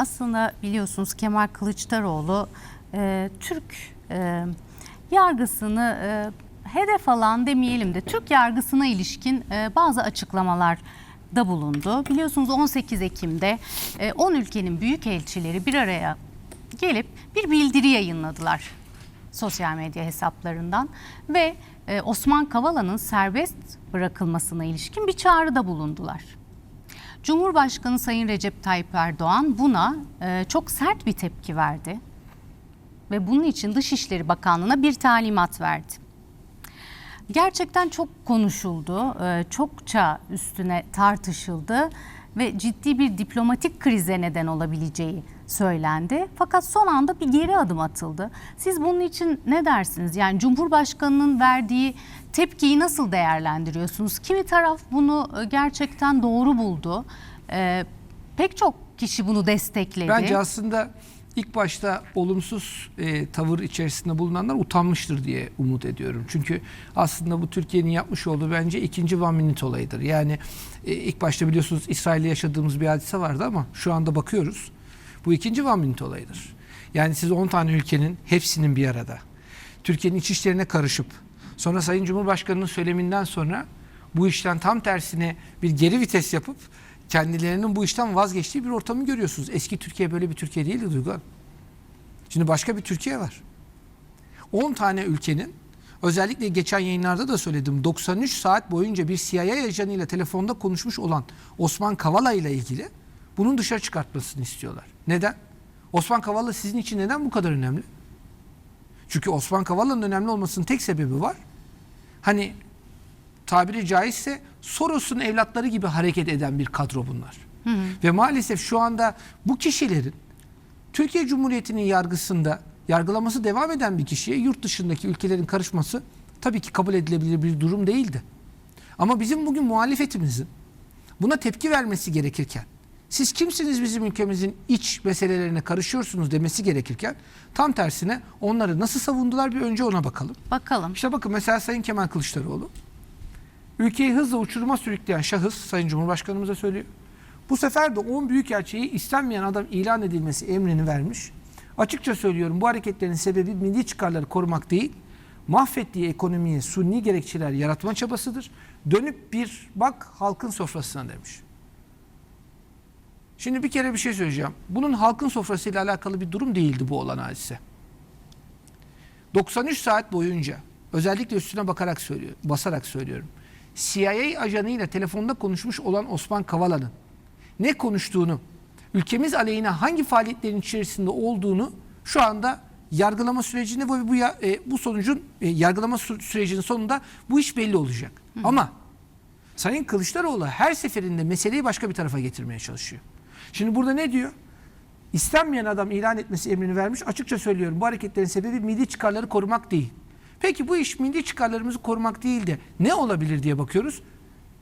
aslında biliyorsunuz Kemal Kılıçdaroğlu e, Türk e, yargısını e, hedef alan demeyelim de Türk yargısına ilişkin e, bazı açıklamalar da bulundu. Biliyorsunuz 18 Ekim'de e, 10 ülkenin büyükelçileri bir araya gelip bir bildiri yayınladılar sosyal medya hesaplarından ve e, Osman Kavala'nın serbest bırakılmasına ilişkin bir çağrıda bulundular. Cumhurbaşkanı Sayın Recep Tayyip Erdoğan buna e, çok sert bir tepki verdi ve bunun için Dışişleri Bakanlığı'na bir talimat verdi. Gerçekten çok konuşuldu, e, çokça üstüne tartışıldı ve ciddi bir diplomatik krize neden olabileceği söylendi. Fakat son anda bir geri adım atıldı. Siz bunun için ne dersiniz? Yani Cumhurbaşkanı'nın verdiği tepkiyi nasıl değerlendiriyorsunuz? Kimi taraf bunu e, gerçekten doğru buldu. E, pek çok kişi bunu destekledi. Bence aslında ilk başta olumsuz e, tavır içerisinde bulunanlar utanmıştır diye umut ediyorum. Çünkü aslında bu Türkiye'nin yapmış olduğu bence ikinci one minute olayıdır. Yani e, ilk başta biliyorsunuz İsrail'le yaşadığımız bir hadise vardı ama şu anda bakıyoruz. Bu ikinci one minute olayıdır. Yani siz 10 tane ülkenin hepsinin bir arada. Türkiye'nin iç işlerine karışıp sonra Sayın Cumhurbaşkanı'nın söyleminden sonra bu işten tam tersine bir geri vites yapıp kendilerinin bu işten vazgeçtiği bir ortamı görüyorsunuz. Eski Türkiye böyle bir Türkiye değildi Duygu. Şimdi başka bir Türkiye var. 10 tane ülkenin özellikle geçen yayınlarda da söyledim 93 saat boyunca bir CIA ajanıyla telefonda konuşmuş olan Osman Kavala ile ilgili bunun dışarı çıkartmasını istiyorlar. Neden? Osman Kavala sizin için neden bu kadar önemli? Çünkü Osman Kavala'nın önemli olmasının tek sebebi var. Hani tabiri caizse Soros'un evlatları gibi hareket eden bir kadro bunlar. Ve maalesef şu anda bu kişilerin Türkiye Cumhuriyeti'nin yargısında yargılaması devam eden bir kişiye yurt dışındaki ülkelerin karışması tabii ki kabul edilebilir bir durum değildi. Ama bizim bugün muhalefetimizin buna tepki vermesi gerekirken siz kimsiniz bizim ülkemizin iç meselelerine karışıyorsunuz demesi gerekirken tam tersine onları nasıl savundular bir önce ona bakalım. Bakalım. İşte bakın mesela Sayın Kemal Kılıçdaroğlu ülkeyi hızla uçuruma sürükleyen şahıs Sayın Cumhurbaşkanımıza söylüyor. Bu sefer de 10 büyükelçiyi istenmeyen adam ilan edilmesi emrini vermiş. Açıkça söylüyorum bu hareketlerin sebebi milli çıkarları korumak değil, mahvettiği ekonomiye sunni gerekçeler yaratma çabasıdır. Dönüp bir bak halkın sofrasına demiş. Şimdi bir kere bir şey söyleyeceğim. Bunun halkın sofrasıyla alakalı bir durum değildi bu olan hadise. 93 saat boyunca özellikle üstüne bakarak söylüyor, basarak söylüyorum. CIA ajanıyla telefonda konuşmuş olan Osman Kavala'nın ne konuştuğunu, ülkemiz aleyhine hangi faaliyetlerin içerisinde olduğunu şu anda yargılama sürecinde bu bu, ya- e, bu sonucun e, yargılama sü- sürecinin sonunda bu iş belli olacak. Ama Sayın Kılıçdaroğlu her seferinde meseleyi başka bir tarafa getirmeye çalışıyor. Şimdi burada ne diyor? İstenmeyen adam ilan etmesi emrini vermiş. Açıkça söylüyorum bu hareketlerin sebebi milli çıkarları korumak değil. Peki bu iş milli çıkarlarımızı korumak değil de ne olabilir diye bakıyoruz.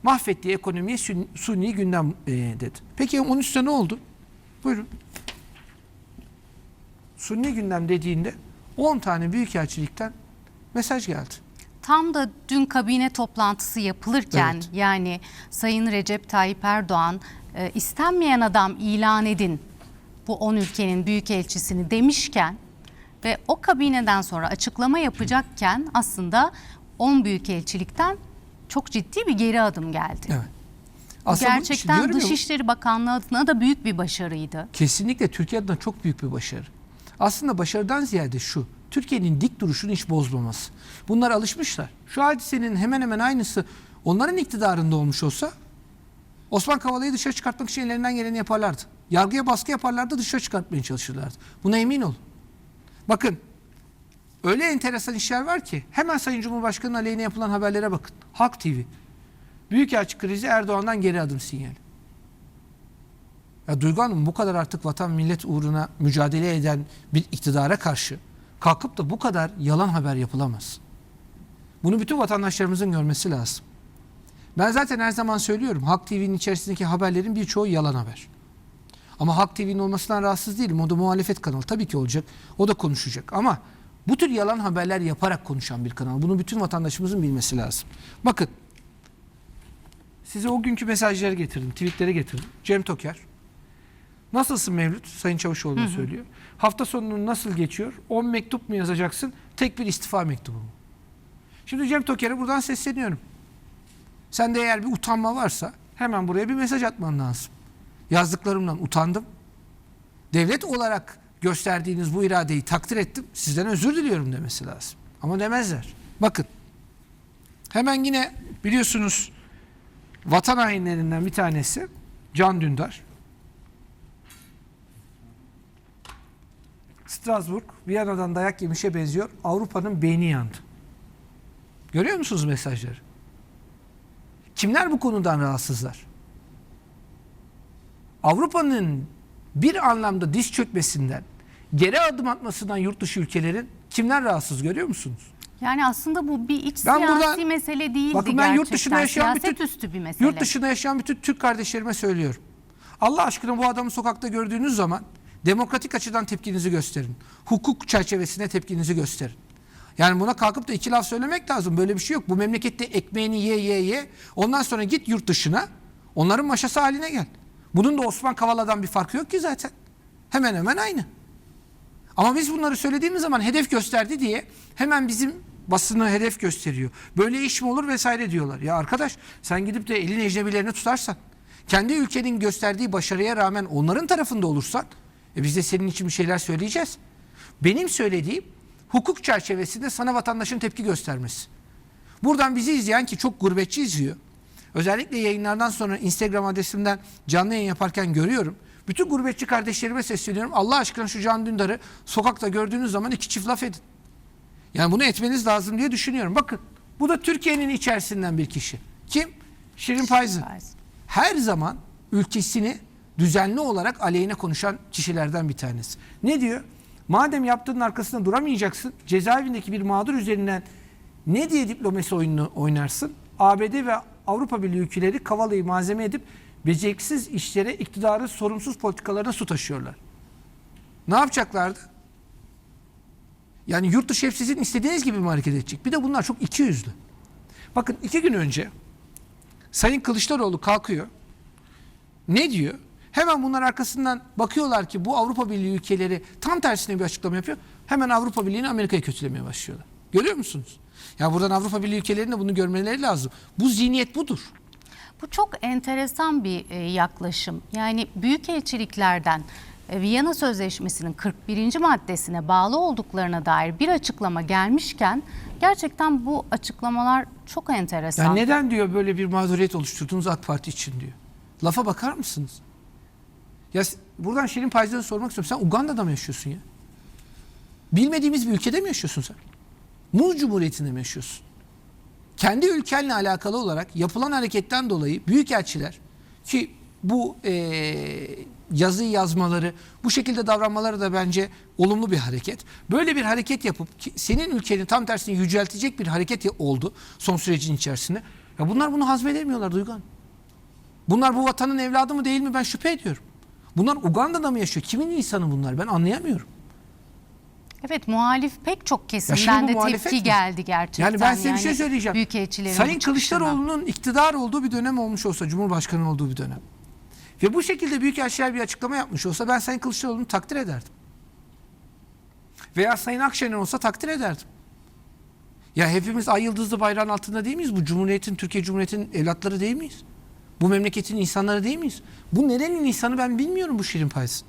Mahvettiği ekonomiye suni gündem e, dedi. Peki onun üstüne ne oldu? Buyurun. Sunni gündem dediğinde 10 tane büyükelçilikten mesaj geldi. Tam da dün kabine toplantısı yapılırken Evet. yani Sayın Recep Tayyip Erdoğan e, istenmeyen adam ilan edin bu 10 ülkenin büyükelçisini demişken ve o kabineden sonra açıklama yapacakken aslında 10 büyükelçilikten çok ciddi bir geri adım geldi. Evet. Aslında Gerçekten Dışişleri Bakanlığı adına da büyük bir başarıydı. Kesinlikle Türkiye adına çok büyük bir başarı. Aslında başarıdan ziyade şu. Türkiye'nin dik duruşunu hiç bozmaması. Bunlar alışmışlar. Şu hadisenin hemen hemen aynısı onların iktidarında olmuş olsa Osman Kavala'yı dışarı çıkartmak için ellerinden geleni yaparlardı. Yargıya baskı yaparlardı dışarı çıkartmaya çalışırlardı. Buna emin olun. Bakın öyle enteresan işler var ki hemen Sayın Cumhurbaşkanı'nın aleyhine yapılan haberlere bakın. Halk TV. Büyükelçi krizi Erdoğan'dan geri adım sinyali. Ya Duygu Hanım bu kadar artık vatan millet uğruna mücadele eden bir iktidara karşı kalkıp da bu kadar yalan haber yapılamaz. Bunu bütün vatandaşlarımızın görmesi lazım. Ben zaten her zaman söylüyorum Halk TV'nin içerisindeki haberlerin birçoğu yalan haber. Ama Halk TV'nin olmasından rahatsız değilim. O da muhalefet kanalı. Tabii ki olacak. O da konuşacak. Ama bu tür yalan haberler yaparak konuşan bir kanal. Bunu bütün vatandaşımızın bilmesi lazım. Bakın. Size o günkü mesajları getirdim. Tweetleri getirdim. Cem Toker. Nasılsın Mevlüt? Sayın Çavuşoğlu söylüyor. Hafta sonunu nasıl geçiyor? 10 mektup mu yazacaksın? Tek bir istifa mektubu mu? Şimdi Cem Toker'e buradan sesleniyorum. Sende eğer bir utanma varsa hemen buraya bir mesaj atman lazım. Yazdıklarımdan utandım. Devlet olarak gösterdiğiniz bu iradeyi takdir ettim. Sizden özür diliyorum demesi lazım. Ama demezler. Bakın. Hemen yine biliyorsunuz vatan hainlerinden bir tanesi Can Dündar. Strasbourg, Viyana'dan dayak yemişe benziyor. Avrupa'nın beyni yandı. Görüyor musunuz mesajları? Kimler bu konudan rahatsızlar? Avrupa'nın bir anlamda diz çökmesinden, geri adım atmasından yurt dışı ülkelerin kimler rahatsız görüyor musunuz? Yani aslında bu bir iç Ben siyasi buradan- mesele değildi Bakın ben yurt gerçekten. dışında yaşayan Siyaset bütün- üstü bir mesele. Yurt dışında yaşayan bütün Türk kardeşlerime söylüyorum. Allah aşkına bu adamı sokakta gördüğünüz zaman demokratik açıdan tepkinizi gösterin. Hukuk çerçevesinde tepkinizi gösterin. Yani buna kalkıp da iki laf söylemek lazım. Böyle bir şey yok. Bu memlekette ekmeğini ye ye ye. Ondan sonra git yurt dışına. Onların maşası haline gel. Bunun da Osman Kavala'dan bir farkı yok ki zaten. Hemen hemen aynı. Ama biz bunları söylediğimiz zaman hedef gösterdi diye hemen bizim basını hedef gösteriyor. Böyle iş mi olur vesaire diyorlar. Ya arkadaş sen gidip de elin ecnebilerini tutarsan, kendi ülkenin gösterdiği başarıya rağmen onların tarafında olursan, e biz de senin için bir şeyler söyleyeceğiz. Benim söylediğim hukuk çerçevesinde sana vatandaşın tepki göstermesi. Buradan bizi izleyen ki çok gurbetçi izliyor. Özellikle yayınlardan sonra Instagram adresimden canlı yayın yaparken görüyorum. Bütün gurbetçi kardeşlerime sesleniyorum. Allah aşkına şu Can Dündar'ı sokakta gördüğünüz zaman iki çift laf edin. Yani bunu etmeniz lazım diye düşünüyorum. Bakın bu da Türkiye'nin içerisinden bir kişi. Kim? Şirin Payzı. Her zaman ülkesini düzenli olarak aleyhine konuşan kişilerden bir tanesi. Ne diyor? Madem yaptığının arkasında duramayacaksın, cezaevindeki bir mağdur üzerinden ne diye diplomasi oyununu oynarsın? ABD ve Avrupa Birliği ülkeleri Kavala'yı malzeme edip beceriksiz işlere iktidarı sorumsuz politikalarına su taşıyorlar. Ne yapacaklardı? Yani yurt dışı hep sizin istediğiniz gibi mi hareket edecek? Bir de bunlar çok ikiyüzlü. Bakın iki gün önce Sayın Kılıçdaroğlu kalkıyor. Ne diyor? Hemen bunlar arkasından bakıyorlar ki bu Avrupa Birliği ülkeleri tam tersine bir açıklama yapıyor. Hemen Avrupa Birliği'ni Amerika'yı kötülemeye başlıyorlar. Görüyor musunuz? Ya buradan Avrupa Birliği ülkelerinin de bunu görmeleri lazım. Bu zihniyet budur. Bu çok enteresan bir e, yaklaşım. Yani büyükelçiliklerden e, Viyana Sözleşmesi'nin 41. maddesine bağlı olduklarına dair bir açıklama gelmişken gerçekten bu açıklamalar çok enteresan. Yani neden diyor böyle bir mağduriyet oluşturdunuz AK Parti için diyor. Lafa bakar mısınız? Ya buradan Şirin Payza'ya sormak istiyorum. Sen Uganda'da mı yaşıyorsun ya? Bilmediğimiz bir ülkede mi yaşıyorsun sen? Muz Cumhuriyeti'nde mi yaşıyorsun? Kendi ülkenle alakalı olarak yapılan hareketten dolayı büyükelçiler ki bu eee yazıyı yazmaları, bu şekilde davranmaları da bence olumlu bir hareket. Böyle bir hareket yapıp ki senin ülkeni tam tersine yüceltecek bir hareket oldu son sürecin içerisinde. Ya bunlar bunu hazmedemiyorlar Duygan. Bunlar bu vatanın evladı mı değil mi ben şüphe ediyorum. Bunlar Uganda'da mı yaşıyor? Kimin insanı bunlar? Ben anlayamıyorum. Evet muhalif pek çok kesimden de tepki mi? geldi gerçekten. Yani ben size bir şey söyleyeceğim. Büyükelçilerin Sayın. Kılıçdaroğlu'nun iktidar olduğu bir dönem olmuş olsa, Cumhurbaşkanı olduğu bir dönem. Ve bu şekilde büyükelçiler bir açıklama yapmış olsa ben Sayın Kılıçdaroğlu'nu takdir ederdim. Veya Sayın Akşener olsa takdir ederdim. Ya hepimiz ay yıldızlı bayrağın altında değil miyiz? Bu Cumhuriyet'in, Türkiye Cumhuriyeti'nin evlatları değil miyiz? Bu memleketin insanları değil miyiz? Bu nerenin insanı ben bilmiyorum bu Şirin Payız.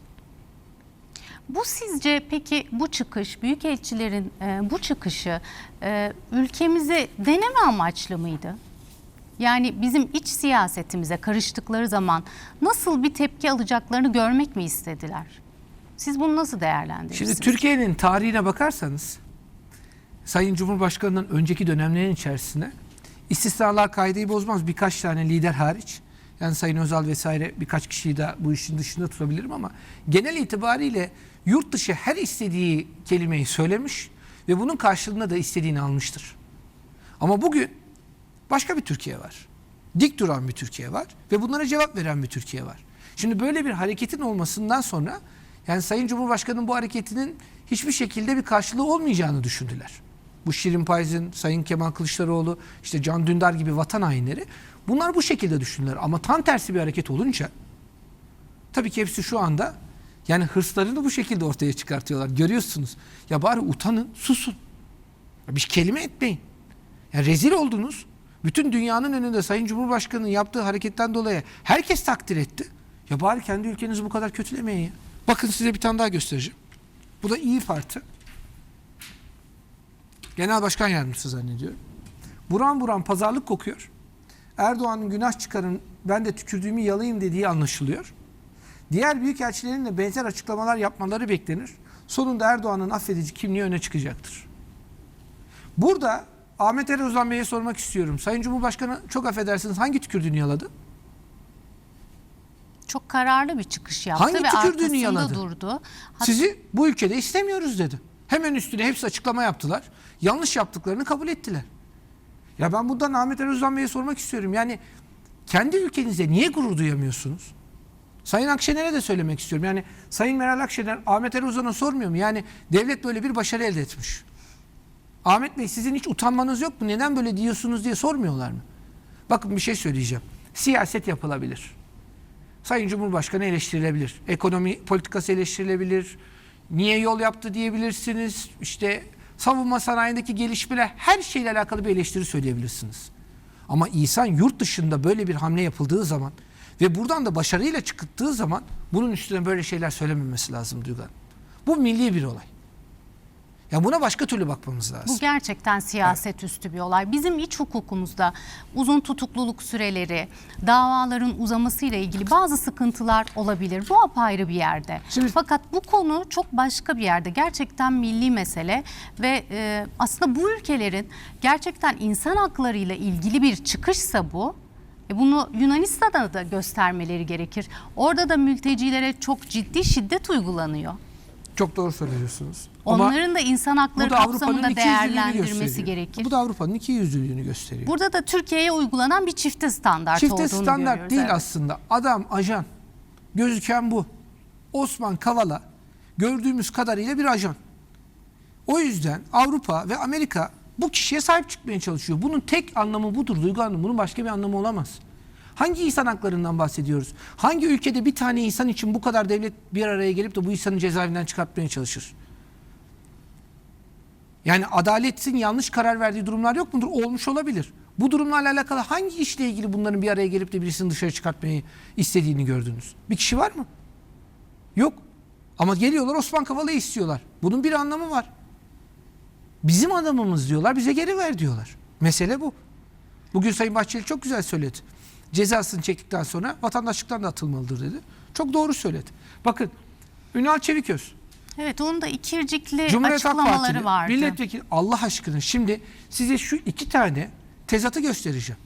Bu sizce peki bu çıkış, büyükelçilerin e, bu çıkışı e, ülkemize deneme amaçlı mıydı? Yani bizim iç siyasetimize karıştıkları zaman nasıl bir tepki alacaklarını görmek mi istediler? Siz bunu nasıl değerlendirirsiniz? Şimdi Türkiye'nin tarihine bakarsanız Sayın Cumhurbaşkanı'nın önceki dönemlerin içerisinde istisnalar kaideyi bozmaz birkaç tane lider hariç. Yani Sayın Özal vesaire birkaç kişiyi de bu işin dışında tutabilirim ama genel itibariyle yurt dışı her istediği kelimeyi söylemiş ve bunun karşılığında da istediğini almıştır. Ama bugün başka bir Türkiye var. Dik duran bir Türkiye var ve bunlara cevap veren bir Türkiye var. Şimdi böyle bir hareketin olmasından sonra yani Sayın Cumhurbaşkanı'nın bu hareketinin hiçbir şekilde bir karşılığı olmayacağını düşündüler. Bu Şirin Payız'ın, Sayın Kemal Kılıçdaroğlu, işte Can Dündar gibi vatan hainleri bunlar bu şekilde düşündüler. Ama tam tersi bir hareket olunca Tabii ki hepsi şu anda yani hırslarını bu şekilde ortaya çıkartıyorlar. Görüyorsunuz. Ya bari utanın, susun. Ya Bir kelime etmeyin. Ya rezil oldunuz. Bütün dünyanın önünde Sayın Cumhurbaşkanı'nın yaptığı hareketten dolayı herkes takdir etti. Ya bari kendi ülkenizi bu kadar kötülemeyin ya. Bakın size bir tane daha göstereceğim. Bu da İyi Parti. Genel Başkan Yardımcısı zannediyorum. Buran buran pazarlık kokuyor. Erdoğan'ın günah çıkarın ben de tükürdüğümü yalayayım dediği anlaşılıyor. Diğer büyükelçilerin de benzer açıklamalar yapmaları beklenir. Sonunda Erdoğan'ın affedici kimliği öne çıkacaktır. Burada Ahmet Erozan Bey'e sormak istiyorum. Sayın Cumhurbaşkanı çok affedersiniz hangi tükürdüğünü yaladı? Çok kararlı bir çıkış yaptı Hangi ve tükürdüğünü arkasında yaladı? durdu. Hat- Sizi bu ülkede istemiyoruz dedi. Hemen üstüne hepsi açıklama yaptılar. Yanlış yaptıklarını kabul ettiler. Ya ben buradan Ahmet Erozan Bey'e sormak istiyorum. Yani kendi ülkenize niye gurur duyamıyorsunuz? Sayın Akşener'e de söylemek istiyorum. Yani Sayın Meral Akşener Ahmet Erozan'a sormuyor mu? Yani devlet böyle bir başarı elde etmiş. Ahmet Bey sizin hiç utanmanız yok mu? Neden böyle diyorsunuz diye sormuyorlar mı? Bakın bir şey söyleyeceğim. Siyaset yapılabilir. Sayın Cumhurbaşkanı eleştirilebilir. Ekonomi politikası eleştirilebilir. Niye yol yaptı diyebilirsiniz. İşte savunma sanayindeki gelişmeler her şeyle alakalı bir eleştiri söyleyebilirsiniz. Ama insan yurt dışında böyle bir hamle yapıldığı zaman ve buradan da başarıyla çıktığı zaman bunun üstüne böyle şeyler söylememesi lazım Duygu. Bu milli bir olay. Ya buna başka türlü bakmamız lazım. Bu gerçekten siyaset üstü bir olay. Bizim iç hukukumuzda uzun tutukluluk süreleri, davaların uzamasıyla ilgili bazı sıkıntılar olabilir. Bu apayrı bir yerde. Şimdi- Fakat bu konu çok başka bir yerde. Gerçekten milli mesele ve e, aslında bu ülkelerin gerçekten insan haklarıyla ilgili bir çıkışsa bu e, bunu Yunanistan'da da göstermeleri gerekir. Orada da mültecilere çok ciddi şiddet uygulanıyor. Çok doğru söylüyorsunuz. Ama Onların da insan hakları da kapsamında değerlendirmesi gerekir. Bu da Avrupa'nın iki yüzlülüğünü gösteriyor. Burada da Türkiye'ye uygulanan bir çifte standart Çifte olduğunu standart görüyoruz. değil evet. aslında. Adam, ajan. Gözüken bu. Osman Kavala gördüğümüz kadarıyla bir ajan. O yüzden Avrupa ve Amerika bu kişiye sahip çıkmaya çalışıyor. Bunun tek anlamı budur Duygu Hanım. Bunun başka bir anlamı olamaz. Hangi insan haklarından bahsediyoruz? Hangi ülkede bir tane insan için bu kadar devlet bir araya gelip de bu insanı cezaevinden çıkartmaya çalışır? Yani adaletin yanlış karar verdiği durumlar yok mudur? Olmuş olabilir. Bu durumlarla alakalı hangi işle ilgili bunların bir araya gelip de birisini dışarı çıkartmayı istediğini gördünüz? Bir kişi var mı? Yok. Ama geliyorlar Osman Kavala'yı istiyorlar. Bunun bir anlamı var. Bizim adamımız diyorlar, bize geri ver diyorlar. Mesele bu. Bugün Sayın Bahçeli çok güzel söyledi. Cezasını çektikten sonra vatandaşlıktan da atılmalıdır dedi. Çok doğru söyledi. Bakın Ünal Çeviköz Evet onun da ikircikli Cumhuriyet açıklamaları Partili vardı. milletvekili Allah aşkına şimdi size şu iki tane tezatı göstereceğim.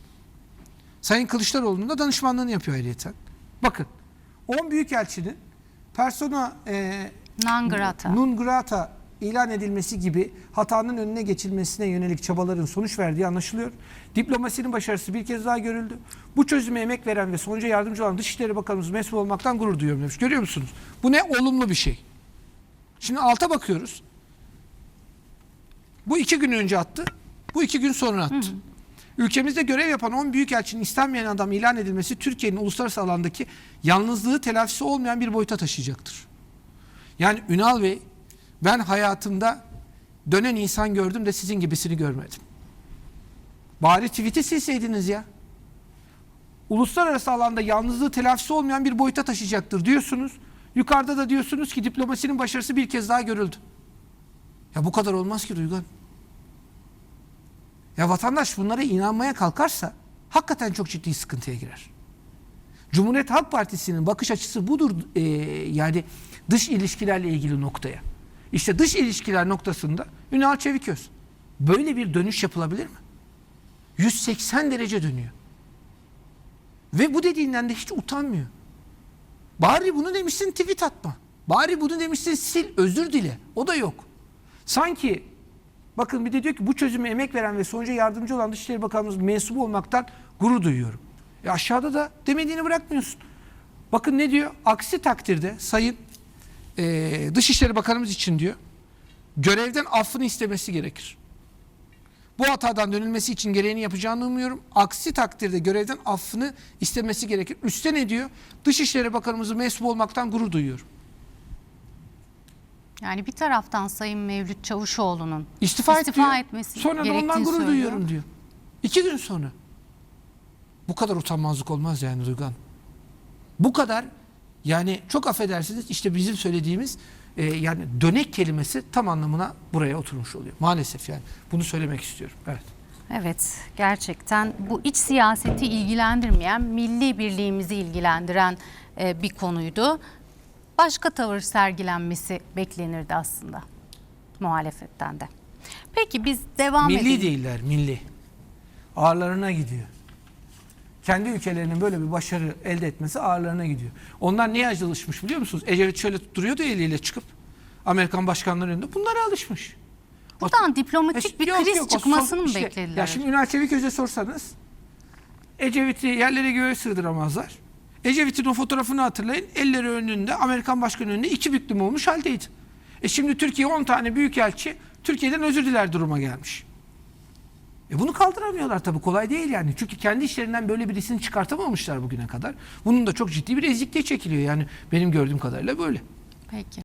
Sayın Kılıçdaroğlu'nun da danışmanlığını yapıyor ayrıca. Bakın 10 büyükelçinin persona e, Nangrata. non grata ilan edilmesi gibi hatanın önüne geçilmesine yönelik çabaların sonuç verdiği anlaşılıyor. Diplomasinin başarısı bir kez daha görüldü. Bu çözüme emek veren ve sonuca yardımcı olan Dışişleri Bakanımız mesul olmaktan gurur duyuyorum demiş. Görüyor musunuz? Bu ne olumlu bir şey. Şimdi alta bakıyoruz. Bu iki gün önce attı. Bu iki gün sonra attı. Ülkemizde görev yapan 10 büyükelçinin istenmeyen adam ilan edilmesi Türkiye'nin uluslararası alandaki yalnızlığı telafisi olmayan bir boyuta taşıyacaktır. Yani Ünal Bey ben hayatımda dönen insan gördüm de sizin gibisini görmedim. Bari tweet'i silseydiniz ya. Uluslararası alanda yalnızlığı telafisi olmayan bir boyuta taşıyacaktır diyorsunuz. Yukarıda da diyorsunuz ki diplomasinin başarısı bir kez daha görüldü. Ya bu kadar olmaz ki Duygu. Ya vatandaş bunlara inanmaya kalkarsa hakikaten çok ciddi sıkıntıya girer. Cumhuriyet Halk Partisi'nin bakış açısı budur e, yani dış ilişkilerle ilgili noktaya. İşte dış ilişkiler noktasında Ünal Çeviköz. Böyle bir dönüş yapılabilir mi? 180 derece dönüyor. Ve bu dediğinden de hiç utanmıyor. Bari bunu demişsin tweet atma. Bari bunu demişsin sil özür dile. O da yok. Sanki bakın bir de diyor ki bu çözüme emek veren ve sonuca yardımcı olan Dışişleri Bakanımız mensubu olmaktan gurur duyuyorum. E aşağıda da demediğini bırakmıyorsun. Bakın ne diyor? Aksi takdirde Sayın e, Dışişleri Bakanımız için diyor görevden affını istemesi gerekir. Bu hatadan dönülmesi için gereğini yapacağını umuyorum. Aksi takdirde görevden affını istemesi gerekir. Üstten ne diyor? Dışişleri Bakanımızı mensup olmaktan gurur duyuyorum. Yani bir taraftan Sayın Mevlüt Çavuşoğlu'nun İstifa, et İstifa diyor. etmesi Sonra da ondan gurur söylüyor. duyuyorum diyor. İki gün sonra. Bu kadar utanmazlık olmaz yani Duygu Hanım. Bu kadar yani çok affedersiniz işte bizim söylediğimiz e, yani dönek kelimesi tam anlamına buraya oturmuş oluyor. Maalesef yani bunu söylemek istiyorum. Evet. Evet, gerçekten bu iç siyaseti ilgilendirmeyen, milli birliğimizi ilgilendiren e, bir konuydu. Başka tavır sergilenmesi beklenirdi aslında muhalefetten de. Peki biz devam Milli edelim. değiller, milli. Ağırlarına gidiyor. Kendi ülkelerinin böyle bir başarı elde etmesi ağırlarına gidiyor. Onlar neye alışmış biliyor musunuz? Ecevit şöyle duruyordu eliyle çıkıp Amerikan başkanları önünde. Bunlara alışmış. Buradan diplomatik bir Yok, kriz yok, o çıkmasını mı işte, beklediler? Ya şimdi Ünal Çeviköz'e sorsanız Ecevit'i yerlere göğe sığdıramazlar. Ecevit'in o fotoğrafını hatırlayın. Elleri önünde Amerikan başkanı önünde iki büklüm olmuş haldeydi. E şimdi Türkiye 10 tane büyükelçi Türkiye'den özür diler duruma gelmiş. E bunu kaldıramıyorlar tabii kolay değil yani. Çünkü kendi işlerinden böyle birisini çıkartamamışlar bugüne kadar. Bunun da çok ciddi bir ezikliği çekiliyor yani benim gördüğüm kadarıyla böyle. Peki.